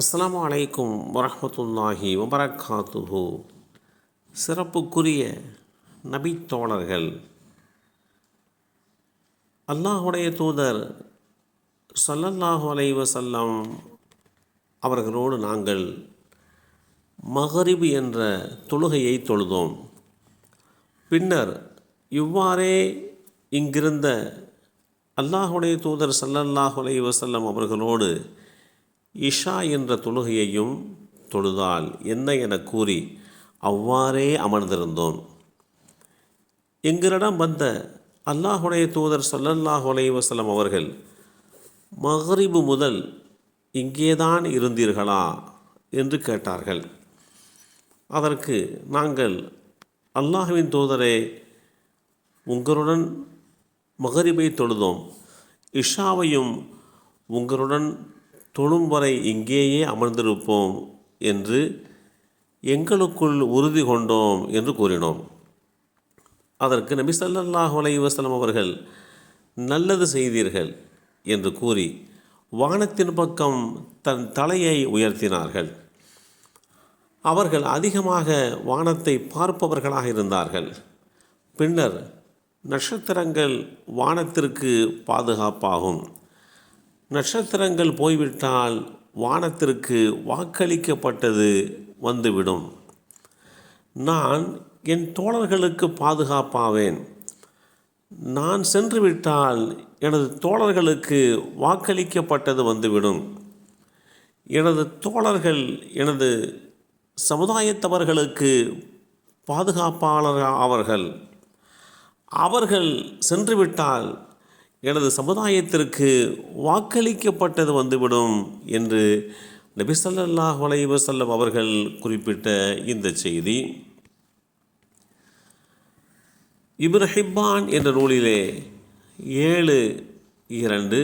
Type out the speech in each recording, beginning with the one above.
அஸ்லாம் அலைக்கும் வரமத்துல்லாஹி வபரகாத்துஹு சிறப்புக்குரிய நபித்தோழர்கள் அல்லாஹுடைய தூதர் சல்லல்லாஹு அலைஹி அவர்களோடு நாங்கள் மகரிபு என்ற தொழுகையை தொழுதோம். பின்னர் இவ்வாறே இங்கிருந்த அல்லாஹுடைய தூதர் சல்லல்லாஹு அலைவசல்லம் அவர்களோடு இஷா என்ற தொழுகையையும் தொழுதால் என்ன என கூறி அவ்வாறே அமர்ந்திருந்தோம் எங்களிடம் வந்த அல்லாஹுடைய தூதர் சல்லல்லாஹ் அலைஹி அவர்கள் மகரிபு முதல் இங்கேதான் இருந்தீர்களா? என்று கேட்டார்கள். அதற்கு நாங்கள் அல்லாஹுவின் தூதரே உங்களுடன் மகரிபை தொழுதோம். இஷாவையும் உங்களுடன் தொழும் வரை இங்கேயே அமர்ந்திருப்போம் என்று எங்களுக்குள் உறுதி கொண்டோம் என்று கூறினோம். அதற்கு நபி சல்லாஹ் அலைவாஸ்லம் அவர்கள் நல்லது செய்தீர்கள் என்று கூறி வானத்தின் பக்கம் தன் தலையை உயர்த்தினார்கள். அவர்கள் அதிகமாக வானத்தை பார்ப்பவர்களாக இருந்தார்கள். பின்னர் நட்சத்திரங்கள் வானத்திற்கு பாதுகாப்பாகும். நட்சத்திரங்கள் போய்விட்டால் வானத்திற்கு வாக்களிக்கப்பட்டது வந்துவிடும். நான் என் தோழர்களுக்கு பாதுகாப்பாவேன். நான் சென்றுவிட்டால் எனது தோழர்களுக்கு வாக்களிக்கப்பட்டது வந்துவிடும். எனது தோழர்கள் எனது சமுதாயத்தவர்களுக்கு பாதுகாப்பாளர் அவர்கள் அவர்கள் சென்றுவிட்டால் எனது சமுதாயத்திற்கு வாக்களிக்கப்பட்டது வந்துவிடும் என்று நபிசல்லாஹ் வலைவசல்லம் அவர்கள் குறிப்பிட்ட இந்த செய்தி. இப்ரஹிப்பான் என்ற நூலிலே ஏழு இரண்டு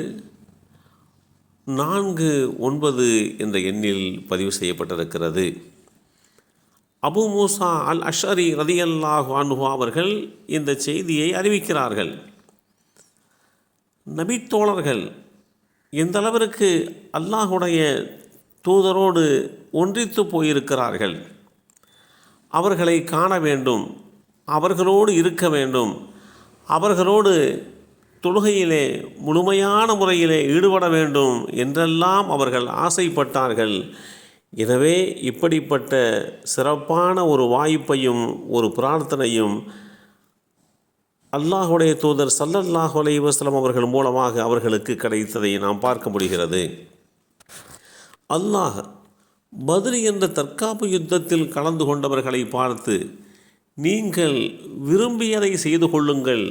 நான்கு ஒன்பது என்ற எண்ணில் பதிவு செய்யப்பட்டிருக்கிறது. அபு மூசா அல் அஷரி ரதியல்லாஹ் அன்ஹா அவர்கள் இந்த செய்தியை அறிவிக்கிறார்கள். நபித்தோழர்கள் எந்த அளவிற்கு அல்லாஹுடைய தூதரோடு ஒன்றித்து போயிருக்கிறார்கள் அவர்களை காண வேண்டும் அவர்களோடு இருக்க வேண்டும் அவர்களோடு தொழுகையிலே முழுமையான முறையிலே ஈடுபட வேண்டும் என்றெல்லாம் அவர்கள் ஆசைப்பட்டார்கள். எனவே இப்படிப்பட்ட சிறப்பான ஒரு வாய்ப்பையும் ஒரு பிரார்த்தனையும் அல்லாஹுடைய தூதர் சல்லல்லாஹு அலைஹி அவர்கள் மூலமாக அவர்களுக்கு கிடைத்ததை நாம் பார்க்க முடிகிறது. அல்லாஹ் பத்ரி என்ற தற்காப்பு யுத்தத்தில் கலந்து கொண்டவர்களை பார்த்து நீங்கள் விரும்பியதை செய்து கொள்ளுங்கள்.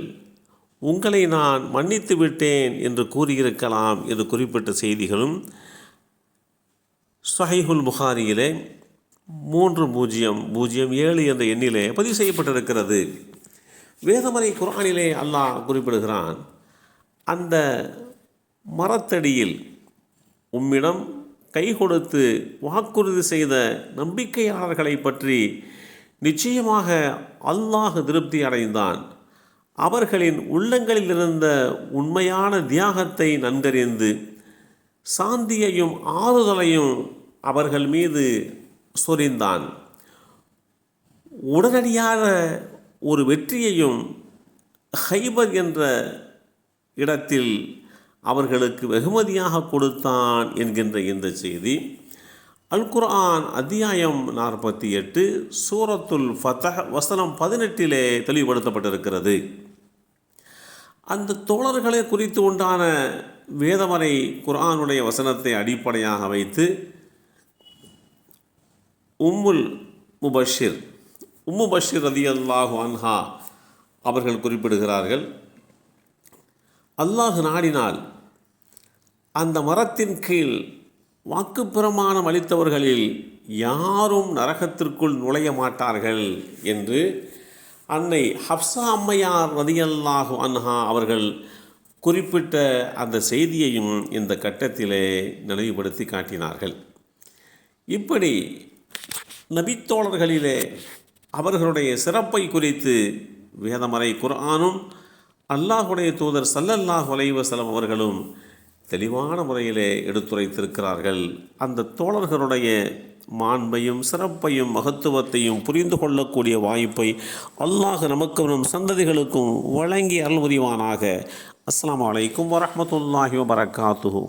உங்களை நான் மன்னித்து விட்டேன் என்று கூறியிருக்கலாம் என்று குறிப்பிட்ட செய்திகளும் சஹைஹுல் புகாரியிலே மூன்று பூஜ்ஜியம் பூஜ்ஜியம் ஏழு என்ற எண்ணிலே பதிவு செய்யப்பட்டிருக்கிறது. வேதமறை குரானிலே அல்லாஹ் குறிப்பிடுகிறான் அந்த மரத்தடியில் உம்மிடம் கை கொடுத்து வாக்குறுதி செய்த நம்பிக்கையாளர்களை பற்றி நிச்சயமாக அல்லாஹ் திருப்தி அடைந்தான். அவர்களின் உள்ளங்களில் இருந்த உண்மையான தியாகத்தை நன்கறிந்து சாந்தியையும் ஆறுதலையும் அவர்கள் மீது சொரிந்தான். உடனடியான ஒரு வெற்றியையும் ஹைபர் என்ற இடத்தில் அவர்களுக்கு வெகுமதியாக கொடுத்தான் என்கின்ற இந்த செய்தி. அல் குர்ஆன் அத்தியாயம் நாற்பத்தி எட்டு சூரத்துல் ஃபத்தஹ் வசனம் பதினெட்டிலே தெளிவுபடுத்தப்பட்டிருக்கிறது. அந்த தோழர்களை குறித்து உண்டான வேதமறை குர்ஆனுடைய வசனத்தை அடிப்படையாக வைத்து உம்முல் முபஷிர் உம்மு பஷீர் ரதி அல்லாஹு அன்ஹா அவர்கள் குறிப்பிடுகிறார்கள் அல்லாஹ் நாடினால் அந்த மரத்தின் கீழ் வாக்கு பிரமாணம் அளித்தவர்களில் யாரும் நரகத்திற்குள் நுழைய மாட்டார்கள் என்று அன்னை ஹப்சா அம்மையார் ரதியல்லாஹு அன்ஹா அவர்கள் குறிப்பிட்ட அந்த செய்தியையும் இந்த கட்டத்திலே நினைவுபடுத்தி காட்டினார்கள். இப்படி நபித்தோழர்களிலே அவர்களுடைய சிறப்பை குறித்து வேதமறை குர்ஆனும் அல்லாஹுடைய தூதர் சல்லல்லாஹ் வலைவசலம் அவர்களும் தெளிவான முறையிலே எடுத்துரைத்திருக்கிறார்கள். அந்த தோழர்களுடைய மாண்பையும் சிறப்பையும் மகத்துவத்தையும் புரிந்து கொள்ளக்கூடிய வாய்ப்பை அல்லாஹ் நமக்கும் நம் சந்ததிகளுக்கும் வழங்கி அருள் புரிவானாக. அஸ்ஸலாமு அலைக்கும் வரஹ்மத்துல்லாஹி வபரகாத்துஹு.